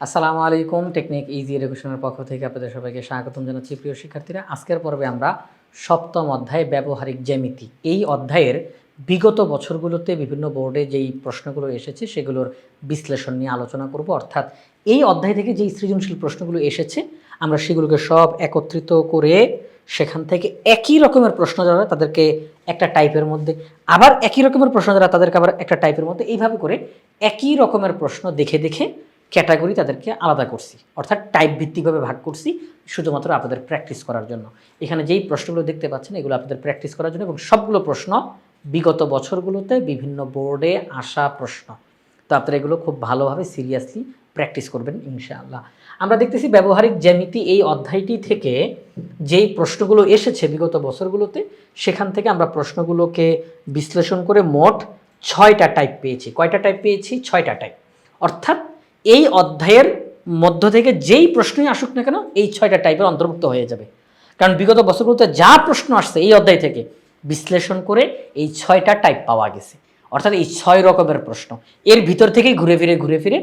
আসসালামু আলাইকুম, technique easy এডুকেশনের পক্ষ থেকে আপনাদের সবাইকে স্বাগতম জানাচ্ছি প্রিয় শিক্ষার্থীরা। আজকের পর্বে আমরা সপ্তম অধ্যায় ব্যবহারিক জ্যামিতি। এই অধ্যায়ের বিগত বছরগুলোতে বিভিন্ন বোর্ডে যেই প্রশ্নগুলো এসেছে সেগুলোর বিশ্লেষণ নিয়ে আলোচনা করব। অর্থাৎ এই অধ্যায় থেকে যেই সৃজনশীল প্রশ্নগুলো এসেছে, আমরা সেগুলোকে সব একত্রিত করে সেখান থেকে একই রকমের প্রশ্ন যারা তাদেরকে একটা টাইপের মধ্যে, আবার একই রকমের প্রশ্ন যারা তাদেরকে আবার একটা টাইপের মধ্যে, এইভাবে করে একই রকমের প্রশ্ন দেখে দেখে ক্যাটাগরি তাদেরকে আলাদা করছি, অর্থাৎ টাইপ ভিত্তিকভাবে ভাগ করছি শুধুমাত্র আপনাদের প্র্যাকটিস করার জন্য। এখানে যেই প্রশ্নগুলো দেখতে পাচ্ছেন, এগুলো আপনাদের প্র্যাকটিস করার জন্য এবং সবগুলো প্রশ্ন বিগত বছরগুলোতে বিভিন্ন বোর্ডে আসা প্রশ্ন। তো আপনারা এগুলো খুব ভালোভাবে সিরিয়াসলি প্র্যাকটিস করবেন ইনশাআল্লাহ। আমরা দেখতেছি ব্যবহারিক জ্যামিতি এই অধ্যায়টি থেকে যেই প্রশ্নগুলো এসেছে বিগত বছরগুলোতে, সেখান থেকে আমরা প্রশ্নগুলোকে বিশ্লেষণ করে মোট ছয়টা টাইপ পেয়েছি। কয়টা টাইপ পেয়েছি? ছয়টা টাইপ অর্থাৎ এই অধ্যায়ের মধ্য থেকে যেই প্রশ্নই আসুক না কেন, এই ছয়টা টাইপের অন্তর্ভুক্ত হয়ে যাবে। কারণ বিগত বছরগুলোতে যা প্রশ্ন আসছে এই অধ্যায় থেকে, বিশ্লেষণ করে এই ছয়টা টাইপ পাওয়া গেছে। অর্থাৎ এই ছয় রকমের প্রশ্ন। এর ভিতর থেকেই ঘুরে ফিরে ঘুরে ফিরে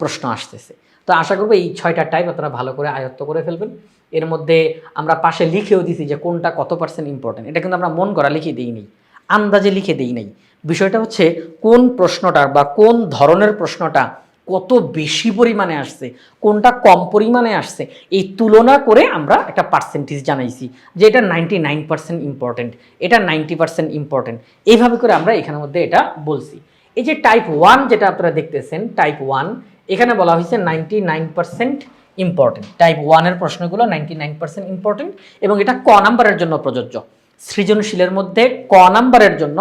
প্রশ্ন আসতেছে। তো আশা করব এই ছয়টা টাইপ আপনারা ভালো করে আয়ত্ত করে ফেলবেন। এর মধ্যে আমরা পাশে লিখেও দিছি যে কোনটা কত পার্সেন্ট ইম্পর্টেন্ট এটা কিন্তু আমরা মন করা লিখে দিই নেই, আন্দাজে লিখে দিই নাই। বিষয়টা হচ্ছে কোন প্রশ্নটা বা কোন ধরনের প্রশ্নটা কত বেশি পরিমাণে আসছে, কোনটা কম পরিমাণে আসছে, এই তুলনা করে আমরা একটা পার্সেন্টেজ জানাইছি, যে এটা নাইনটি নাইন পার্সেন্ট ইম্পর্টেন্ট এটা নাইনটি পার্সেন্ট ইম্পর্টেন্ট এইভাবে করে আমরা এখানের মধ্যে এটা বলছি। এই যে টাইপ ওয়ান যেটা আপনারা দেখতেছেন টাইপ ওয়ান এখানে বলা হয়েছে ninety nine percent important type ওয়ানের প্রশ্নগুলো নাইনটি নাইন পার্সেন্ট ইম্পর্টেন্ট এবং এটা ক নাম্বারের জন্য প্রযোজ্য। সৃজনশীলের মধ্যে ক নাম্বারের জন্য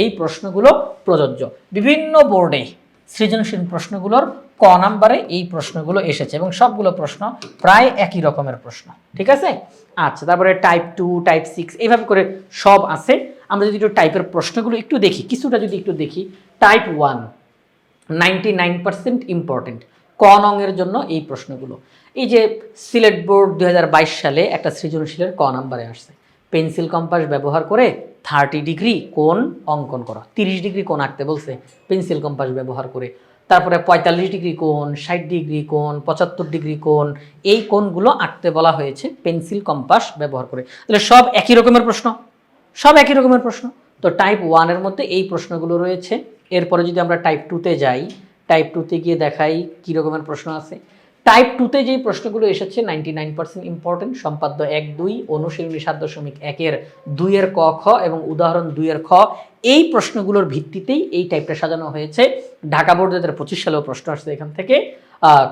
এই প্রশ্নগুলো প্রযোজ্য। বিভিন্ন বোর্ডে সৃজনশীল প্রশ্নগুলোর ক নাম্বারে এই প্রশ্নগুলো এসেছে এবং সবগুলো প্রশ্ন প্রায় একই রকমের প্রশ্ন, ঠিক আছে? আচ্ছা তারপরে টাইপ টু টাইপ সিক্স এইভাবে করে সব আছে। আমরা যদি একটু টাইপের প্রশ্নগুলো একটু দেখি, কিছুটা যদি একটু দেখি type one ninety nine percent important ক নংয়ের জন্য এই প্রশ্নগুলো। এই যে সিলেট বোর্ড দু হাজার বাইশ সালে একটা সৃজনশীলের ক নাম্বারে আসছে। পেন্সিল কম্পাস ব্যবহার করে থার্টি ডিগ্রি কোন অঙ্কন করা। তিরিশ ডিগ্রি কোন আঁকতে বলছে, পেন্সিল কম্পাস ব্যবহার করে। তারপরে পঁয়তাল্লিশ ডিগ্রি কোন ষাট ডিগ্রি কোন পঁচাত্তর ডিগ্রি কোন এই কোনগুলো আঁকতে বলা হয়েছে পেন্সিল কম্পাস ব্যবহার করে। তাহলে সব একই রকমের প্রশ্ন, সব একই রকমের প্রশ্ন। তো টাইপ ওয়ানের মধ্যে এই প্রশ্নগুলো রয়েছে। এরপরে যদি আমরা টাইপ টুতে যাই টাইপ টুতে গিয়ে দেখাই কী রকমের প্রশ্ন আছে। টাইপ টুতে যেই প্রশ্নগুলো এসেছে নাইনটি নাইন পার্সেন্ট ইম্পর্টেন্ট সম্পাদ্য এক, দুই, অনুশীলনী সাত দশমিক একের দুইয়ের ক, খ এবং উদাহরণ দুইয়ের খ, এই প্রশ্নগুলোর ভিত্তিতেই এই টাইপটা সাজানো হয়েছে। ঢাকা বোর্ড দু পঁচিশ সালেও প্রশ্ন আসছে এখান থেকে।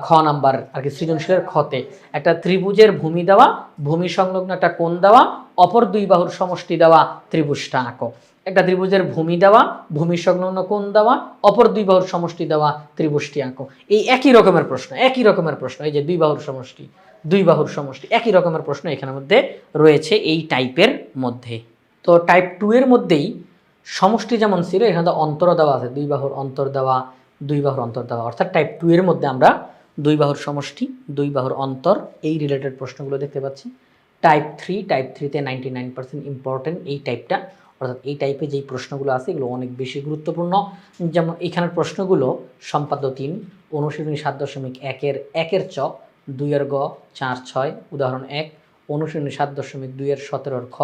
খ নাম্বার, আর কি সৃজনশীলের খতে। একটা ত্রিভুজের ভূমি দেওয়া, ভূমি সংলগ্ন একটা কোণ দেওয়া, অপর দুই বাহুর সমষ্টি দেওয়া ত্রিভুজটা আঁকো। একটা ত্রিভুজের ভূমি দেওয়া, ভূমি সংলগ্ন কোণ দেওয়া, অপর দুই বাহুর সমষ্টি দেওয়া ত্রিভুজটি আঁকো। এই একই রকমের প্রশ্ন, একই রকমের প্রশ্ন, এই যে দুই বাহুর সমষ্টি, দুই বাহুর সমষ্টি, একই রকমের প্রশ্ন এখানের মধ্যে রয়েছে এই টাইপের মধ্যে। তো টাইপ টু এর মধ্যেই সমষ্টি যেমন ছিল, এখানে তো অন্তর দেওয়া আছে, দুই বাহুর অন্তর দেওয়া, দুই বাহুর অন্তর দেওয়া। অর্থাৎ টাইপ টু এর মধ্যে আমরা দুই বাহুর সমষ্টি, দুই বাহুর অন্তর, এই রিলেটেড প্রশ্নগুলো দেখতে পাচ্ছি। টাইপ থ্রি, টাইপ থ্রিতে নাইনটি নাইন পার্সেন্ট ইম্পর্টেন্ট এই টাইপটা অর্থাৎ এই টাইপের যেই প্রশ্নগুলো আছে, এগুলো অনেক বেশি গুরুত্বপূর্ণ। যেমন এখানের প্রশ্নগুলো, সম্পাদ্য তিন, অনুশীলনী সাত দশমিক একের একের চ, দুইয়ের গ, চার, ছয়, উদাহরণ এক, অনুশীলনী সাত দশমিক দুইয়ের সতেরোর খ।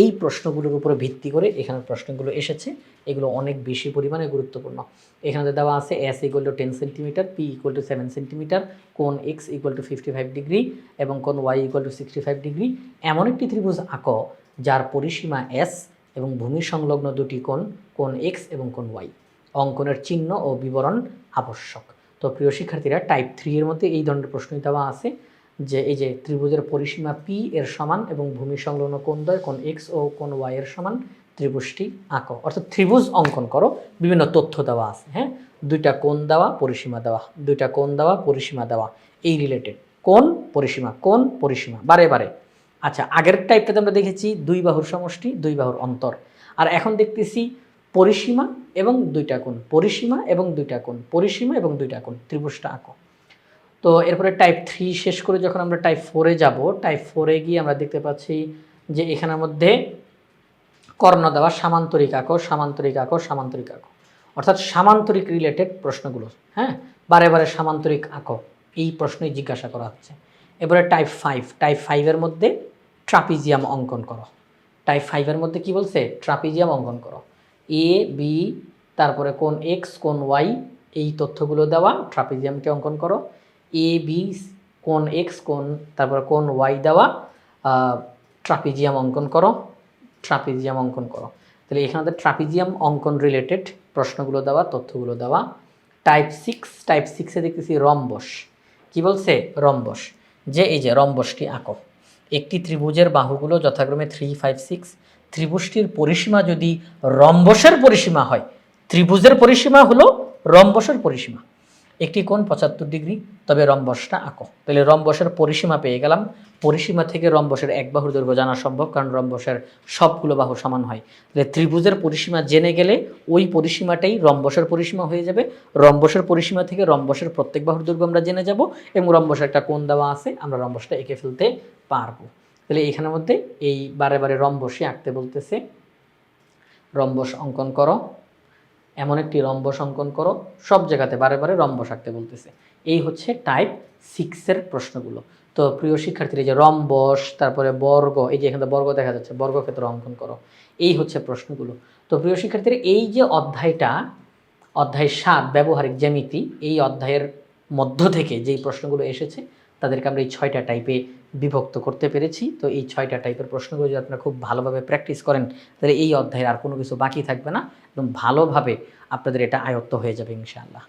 এই প্রশ্নগুলোর উপরে ভিত্তি করে এখানের প্রশ্নগুলো এসেছে। এগুলো অনেক বেশি পরিমাণে গুরুত্বপূর্ণ। এখানে দেওয়া আছে S equal to ten centimetre P equal to seven centimetre কোন X equal to fifty five degree এবং কোন Y equal to sixty five degree এমন একটি ত্রিভুজ আঁকো, যার পরিসীমা এস এবং ভূমি সংলগ্ন দুটি কোণ কোণ এক্স এবং কোণ ওয়াই অঙ্কনের চিহ্ন ও বিবরণ আবশ্যক। তো প্রিয় শিক্ষার্থীরা টাইপ থ্রি এর মধ্যে এই ধরনের প্রশ্নই দেওয়া আছে যে, এই যে ত্রিভুজের পরিসীমা পি এর সমান এবং ভূমি সংলগ্ন কোণ দয়, কোণ এক্স ও কোণ ওয়াই এর সমান ত্রিভুজটি আঁকো। অর্থাৎ ত্রিভুজ অঙ্কন করো, বিভিন্ন তথ্য দেওয়া আছে হ্যাঁ? দুইটা কোণ দেওয়া, পরিসীমা দেওয়া, দুইটা কোণ দেওয়া, পরিসীমা দেওয়া, এই রিলেটেড কোন পরিসীমা কোন পরিসীমা, বারে বারে। আচ্ছা আগের টাইপটাতে আমরা দেখেছি দুই বাহুর সমষ্টি, দুই বাহুর অন্তর। আর এখন দেখতেছি পরিসীমা এবং দুইটা কোণ, পরিসীমা এবং দুইটা কোণ, পরিসীমা এবং দুইটা কোণ, ত্রিভুজটা আঁকো। তো এরপরে টাইপ থ্রি শেষ করে যখন আমরা টাইপ ফোরে যাব টাইপ ফোরে গিয়ে আমরা দেখতে পাচ্ছি যে এখানের মধ্যে কর্ণ দেওয়া সামান্তরিক আঁকো সামান্তরিক আঁকো সামান্তরিক আঁকো। অর্থাৎ সামান্তরিক রিলেটেড প্রশ্নগুলো হ্যাঁ? বারে বারে সামান্তরিক আঁকো, এই প্রশ্নই জিজ্ঞাসা করা হচ্ছে। এবারে টাইপ ফাইভ টাইপ ফাইভের মধ্যে ট্রাপিজিয়াম অঙ্কন করো। টাইপ ফাইভের মধ্যে কি বলছে? ট্রাপিজিয়াম অঙ্কন করো। এ বি তারপরে কোন এক্স কোন ওয়াই এই তথ্যগুলো দেওয়া ট্রাপিজিয়ামকে অঙ্কন করো। এ বি কোন এক্স কোন, তারপরে কোন ওয়াই দেওয়া ট্রাপিজিয়াম অঙ্কন করো। ট্রাপিজিয়াম অঙ্কন করো। তাহলে এখানে ট্রাপিজিয়াম অঙ্কন রিলেটেড প্রশ্নগুলো দেওয়া, তথ্যগুলো দেওয়া। টাইপ সিক্স টাইপ সিক্সে দেখতেছি রম্বস। কি বলছে? রম্বস। যে এই যে রম্বসটি আঁকো। একটি ত্রিভুজের বাহুগুলো যথাক্রমে থ্রি ফাইভ সিক্স ত্রিভুজটির পরিসীমা যদি রম্বসের পরিসীমা হয়, ত্রিভুজের পরিসীমা হলো রম্বসের পরিসীমা। একটি কোণ পঁচাত্তর ডিগ্রি, তবে রম্বসটা আঁকো। তাহলে রম্বসের পরিসীমা পেয়ে গেলাম। পরিসীমা থেকে রম্বসের এক বাহুর দৈর্ঘ্য জানা সম্ভব, কারণ রম্বসের সবগুলো বাহু সমান হয়। তাহলে ত্রিভুজের পরিসীমা জেনে গেলে ওই পরিসীমাটাই রম্বসের পরিসীমা হয়ে যাবে। রম্বসের পরিসীমা থেকে রম্বসের প্রত্যেক বাহুর দৈর্ঘ্য আমরা জেনে যাব এবং রম্বসের একটা কোণ দেওয়া আছে, আমরা রম্বসটা এঁকে ফেলতে পারব। তাহলে এখানের মধ্যে এই বারে বারে রম্বসই আঁকতে বলতেছে। রম্বস অঙ্কন করো। এমন একটি রম্বস অঙ্কন করো, সব জায়গাতে বারে বারে রম্বস আঁকতে বলতেছে। এই হচ্ছে টাইপ সিক্সের প্রশ্নগুলো। তো প্রিয় শিক্ষার্থীরা, এই যে রম্বস, তারপরে বর্গ, এই যে এখানে বর্গ দেখা যাচ্ছে, বর্গক্ষেত্র অঙ্কন করো, এই হচ্ছে প্রশ্নগুলো। তো প্রিয় শিক্ষার্থীরা, এই যে অধ্যায়টা, অধ্যায় সাত, ব্যবহারিক জ্যামিতি, এই অধ্যায়ের মধ্য থেকে যেই প্রশ্নগুলো এসেছে, তাদেরকে আমরা এই ছয়টা টাইপে বিভক্ত করতে পেরেছি। তো এই ছয়টা টাইপের প্রশ্নগুলো যদি আপনারা খুব ভালোভাবে প্র্যাকটিস করেন, তাহলে এই অধ্যায়ের আর কোনো কিছু বাকি থাকবে না। এবং ভালোভাবে আপনাদের এটা আয়ত্ত হয়ে যাবে ইনশাআল্লাহ।